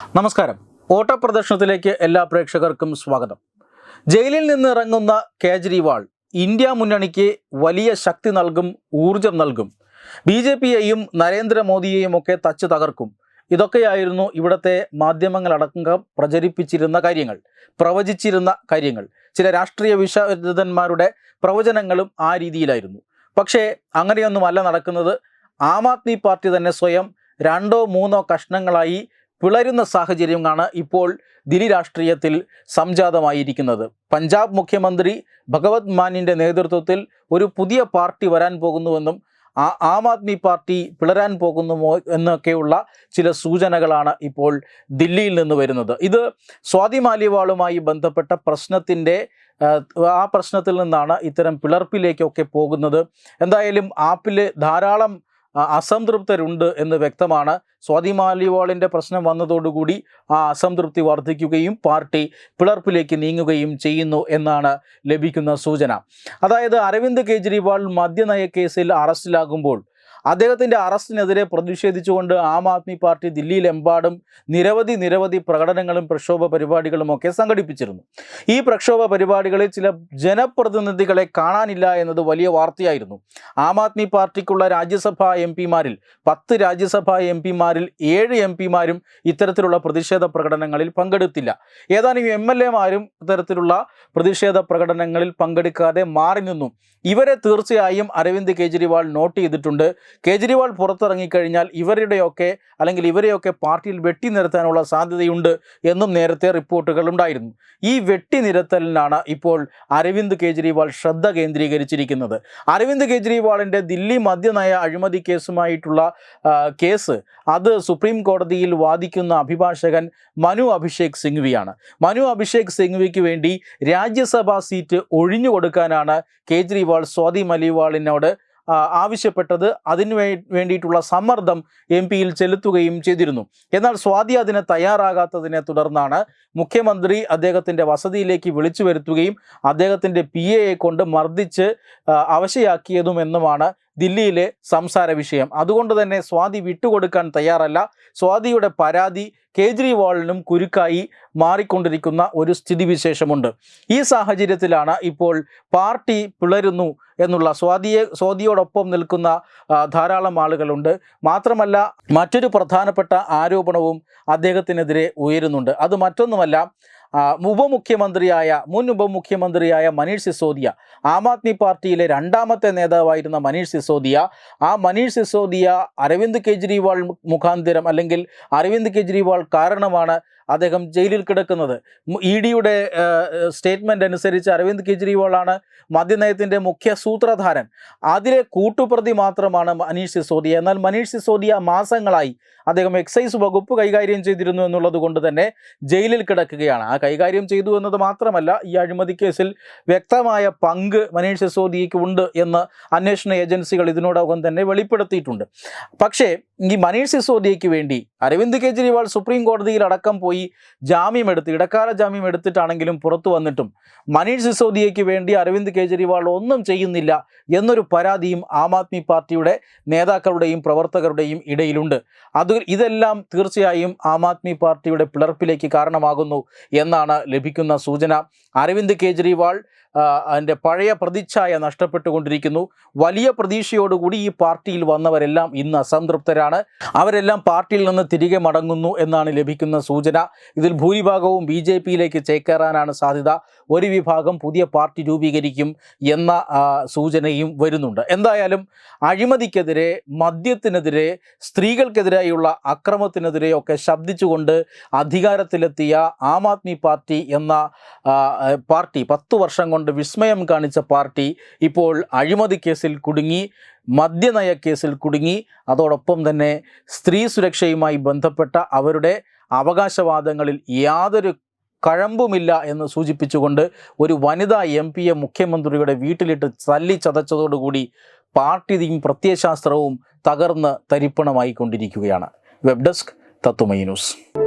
നമസ്കാരം. ഓട്ടപ്രദർശനത്തിലേക്ക് എല്ലാ പ്രേക്ഷകർക്കും സ്വാഗതം. ജയിലിൽ നിന്ന് ഇറങ്ങുന്ന കേജ്രിവാൾ ഇന്ത്യ മുന്നണിക്ക് വലിയ ശക്തി നൽകും ഊർജം നൽകും. ബി ജെ പിയെയും നരേന്ദ്രമോദിയെയും ഒക്കെ തച്ചു തകർക്കും. ഇതൊക്കെയായിരുന്നു ഇവിടുത്തെ മാധ്യമങ്ങളടക്കം പ്രചരിപ്പിച്ചിരുന്ന കാര്യങ്ങൾ പ്രവചിച്ചിരുന്ന കാര്യങ്ങൾ. ചില രാഷ്ട്രീയ വിശദന്മാരുടെ പ്രവചനങ്ങളും ആ രീതിയിലായിരുന്നു. പക്ഷേ അങ്ങനെയൊന്നുമല്ല നടക്കുന്നത്. ആം ആദ്മി പാർട്ടി തന്നെ സ്വയം രണ്ടോ മൂന്നോ കഷ്ണങ്ങളായി പിളരുന്ന സാഹചര്യമാണ് ഇപ്പോൾ ദില്ലി രാഷ്ട്രീയത്തിൽ സംജാതമായിരിക്കുന്നത്. പഞ്ചാബ് മുഖ്യമന്ത്രി ഭഗവത് മാനിന്റെ നേതൃത്വത്തിൽ ഒരു പുതിയ പാർട്ടി വരാൻ പോകുന്നുവെന്നും ആ ആം ആദ്മി പാർട്ടി പിളരാൻ പോകുന്നുമോ എന്നൊക്കെയുള്ള ചില സൂചനകളാണ് ഇപ്പോൾ ദില്ലിയിൽ നിന്ന് വരുന്നത്. ഇത് സ്വാതി മാലിവാളുമായി ബന്ധപ്പെട്ട പ്രശ്നത്തിന്റെ ആ പ്രശ്നത്തിൽ നിന്നാണ് ഇത്തരം പിളർപ്പിലേക്കൊക്കെ പോകുന്നത്. എന്തായാലും ആപ്പിൽ ധാരാളം അസംതൃപ്തരുണ്ട് എന്ന് വ്യക്തമാണ്. സ്വാതി മാലിവാളിന്റെ പ്രശ്നം വന്നതോടുകൂടി ആ അസംതൃപ്തി വർദ്ധിക്കുകയും പാർട്ടി പിളർപ്പിലേക്ക് നീങ്ങുകയും ചെയ്യുന്നു എന്നാണ് ലഭിക്കുന്ന സൂചന. അതായത് അരവിന്ദ് കെജ്രിവാൾ മദ്യനയ കേസിൽ അറസ്റ്റിലാകുമ്പോൾ അദ്ദേഹത്തിന്റെ അറസ്റ്റിനെതിരെ പ്രതിഷേധിച്ചുകൊണ്ട് ആം ആദ്മി പാർട്ടി ദില്ലിയിലെമ്പാടും നിരവധി നിരവധി പ്രകടനങ്ങളും പ്രക്ഷോഭ പരിപാടികളും ഒക്കെ സംഘടിപ്പിച്ചിരുന്നു. ഈ പ്രക്ഷോഭ പരിപാടികളിൽ ചില ജനപ്രതിനിധികളെ കാണാനില്ല എന്നത് വലിയ വാർത്തയായിരുന്നു. ആം ആദ്മി പാർട്ടിക്കുള്ള രാജ്യസഭാ എം പിമാരിൽ പത്ത് രാജ്യസഭാ എം പിമാരിൽ ഏഴ് എം പിമാരും ഇത്തരത്തിലുള്ള പ്രതിഷേധ പ്രകടനങ്ങളിൽ പങ്കെടുത്തില്ല. ഏതാനും എം എൽ എമാരും ഇത്തരത്തിലുള്ള പ്രതിഷേധ പ്രകടനങ്ങളിൽ പങ്കെടുക്കാതെ മാറി നിന്നു. ഇവരെ തീർച്ചയായും അരവിന്ദ് കെജ്രിവാൾ നോട്ട് ചെയ്തിട്ടുണ്ട്. കേജ്രിവാൾ പുറത്തിറങ്ങിക്കഴിഞ്ഞാൽ ഇവരുടെയൊക്കെ അല്ലെങ്കിൽ ഇവരെയൊക്കെ പാർട്ടിയിൽ വെട്ടി നിരത്താനുള്ള സാധ്യതയുണ്ട് എന്നും നേരത്തെ റിപ്പോർട്ടുകൾ ഉണ്ടായിരുന്നു. ഈ വെട്ടി നിരത്തലിനാണ് ഇപ്പോൾ അരവിന്ദ് കെജ്രിവാൾ ശ്രദ്ധ കേന്ദ്രീകരിച്ചിരിക്കുന്നത്. അരവിന്ദ് കെജ്രിവാളിന്റെ ദില്ലി മദ്യനയ അഴിമതി കേസുമായിട്ടുള്ള കേസ് അത് സുപ്രീം കോടതിയിൽ വാദിക്കുന്ന അഭിഭാഷകൻ മനു അഭിഷേക് സിംഗ്വിയാണ്. മനു അഭിഷേക് സിംഗ്വിക്ക് വേണ്ടി രാജ്യസഭാ സീറ്റ് ഒഴിഞ്ഞു കൊടുക്കാനാണ് കേജ്രിവാൾ സ്വാതി മലിവാളിനോട് ആവശ്യപ്പെട്ടത് അതിനു വേണ്ടിയിട്ടുള്ള സമ്മർദ്ദം എം പിയിൽ ചെലുത്തുകയും ചെയ്തിരുന്നു. എന്നാൽ സ്വാതി അതിന് തയ്യാറാകാത്തതിനെ തുടർന്നാണ് മുഖ്യമന്ത്രി അദ്ദേഹത്തിന്റെ വസതിയിലേക്ക് വിളിച്ചു വരുത്തുകയും അദ്ദേഹത്തിന്റെ പി എയെ കൊണ്ട് മർദ്ദിച്ച് അവശയാക്കിയതും അവശയാക്കിയതുമെന്നുമാണ് ദില്ലിയിലെ സംസാര വിഷയം. അതുകൊണ്ട് തന്നെ സ്വാതി വിട്ടുകൊടുക്കാൻ തയ്യാറല്ല. സ്വാതിയുടെ പരാതി കേജ്രിവാളിനും കുരുക്കായി മാറിക്കൊണ്ടിരിക്കുന്ന ഒരു സ്ഥിതിവിശേഷമുണ്ട്. ഈ സാഹചര്യത്തിലാണ് ഇപ്പോൾ പാർട്ടി പിളരുന്നു എന്നുള്ള സ്വാതിയെ സ്വാതിയോടൊപ്പം നിൽക്കുന്ന ധാരാളം ആളുകളുണ്ട്. മാത്രമല്ല മറ്റൊരു പ്രധാനപ്പെട്ട ആരോപണവും അദ്ദേഹത്തിനെതിരെ ഉയരുന്നുണ്ട്. അത് മറ്റൊന്നുമല്ല ഉപമുഖ്യമന്ത്രിയായ മുൻ ഉപമുഖ്യമന്ത്രിയായ മനീഷ് സിസോദിയ ആം ആദ്മി പാർട്ടിയിലെ രണ്ടാമത്തെ നേതാവായിരുന്ന മനീഷ് സിസോദിയ ആ മനീഷ് സിസോദിയ അരവിന്ദ് കെജ്രിവാൾ മുഖാന്തരം അല്ലെങ്കിൽ അരവിന്ദ് കെജ്രിവാൾ കാരണമാണ് അദ്ദേഹം ജയിലിൽ കിടക്കുന്നത്. ഇ ഡിയുടെ സ്റ്റേറ്റ്മെന്റ് അനുസരിച്ച് അരവിന്ദ് കെജ്രിവാളാണ് മദ്യനയത്തിന്റെ മുഖ്യ സൂത്രധാരൻ. അതിലെ കൂട്ടുപ്രതി മാത്രമാണ് മനീഷ് സിസോദിയ. എന്നാൽ മനീഷ് സിസോദിയ മാസങ്ങളായി അദ്ദേഹം എക്സൈസ് വകുപ്പ് കൈകാര്യം ചെയ്തിരുന്നു എന്നുള്ളത് കൊണ്ട് തന്നെ ജയിലിൽ കിടക്കുകയാണ്. ആ കൈകാര്യം ചെയ്തു എന്നത് മാത്രമല്ല ഈ അഴിമതി കേസിൽ വ്യക്തമായ പങ്ക് മനീഷ് സിസോദിയയ്ക്ക് ഉണ്ട് എന്ന് അന്വേഷണ ഏജൻസികൾ ഇതിനോടകം തന്നെ വെളിപ്പെടുത്തിയിട്ടുണ്ട്. പക്ഷേ ഈ മനീഷ് സിസോദിയയ്ക്ക് വേണ്ടി അരവിന്ദ് കെജ്രിവാൾ സുപ്രീം കോടതിയിൽ അടക്കം പോയി ജാമ്യം എടുത്ത് ഇടക്കാല ജാമ്യം എടുത്തിട്ടാണെങ്കിലും പുറത്തു വന്നിട്ടും മനീഷ് സിസോദിയയ്ക്ക് വേണ്ടി അരവിന്ദ് കെജ്രിവാൾ ഒന്നും ചെയ്യുന്നില്ല എന്നൊരു പരാതിയും ആം ആദ്മി പാർട്ടിയുടെ നേതാക്കളുടെയും പ്രവർത്തകരുടെയും ഇടയിലുണ്ട്. അത് ഇതെല്ലാം തീർച്ചയായും ആം ആദ്മി പാർട്ടിയുടെ പിളർപ്പിലേക്ക് കാരണമാകുന്നു എന്നാണ് ലഭിക്കുന്ന സൂചന. അരവിന്ദ് കെജ്രിവാൾ അതിന്റെ പഴയ പ്രതിച്ഛായ നഷ്ടപ്പെട്ടുകൊണ്ടിരിക്കുന്നു. വലിയ പ്രതീക്ഷയോടുകൂടി ഈ പാർട്ടിയിൽ വന്നവരെല്ലാം ഇന്ന് അസംതൃപ്തരാണ്. അവരെല്ലാം പാർട്ടിയിൽ നിന്ന് തിരികെ മടങ്ങുന്നു എന്നാണ് ലഭിക്കുന്ന സൂചന. ഇതിൽ ഭൂരിഭാഗവും ബി ജെ പിയിലേക്ക് ചേക്കേറാനാണ് സാധ്യത. ഒരു വിഭാഗം പുതിയ പാർട്ടി രൂപീകരിക്കും എന്ന സൂചനയും വരുന്നുണ്ട്. എന്തായാലും അഴിമതിക്കെതിരെ മദ്യത്തിനെതിരെ സ്ത്രീകൾക്കെതിരെയുള്ള അക്രമത്തിനെതിരെയൊക്കെ ശബ്ദിച്ചുകൊണ്ട് അധികാരത്തിലെത്തിയ ആം ആദ്മി പാർട്ടി എന്ന പാർട്ടി പത്തു വർഷം കൊണ്ട് വിസ്മയം കാണിച്ച പാർട്ടി ഇപ്പോൾ അഴിമതി കേസിൽ കുടുങ്ങി മദ്യനയ കേസിൽ കുടുങ്ങി. അതോടൊപ്പം തന്നെ സ്ത്രീ സുരക്ഷയുമായി ബന്ധപ്പെട്ട അവരുടെ അവകാശവാദങ്ങളിൽ യാതൊരു കഴമ്പുമില്ല എന്ന് സൂചിപ്പിച്ചുകൊണ്ട് ഒരു വനിതാ എം പിയെ മുഖ്യമന്ത്രിയുടെ വീട്ടിലിട്ട് തല്ലി ചതച്ചതോടുകൂടി പാർട്ടിയും പ്രത്യയശാസ്ത്രവും തകർന്ന് തരിപ്പണമായിക്കൊണ്ടിരിക്കുകയാണ്. Web desk Tatwamayi news.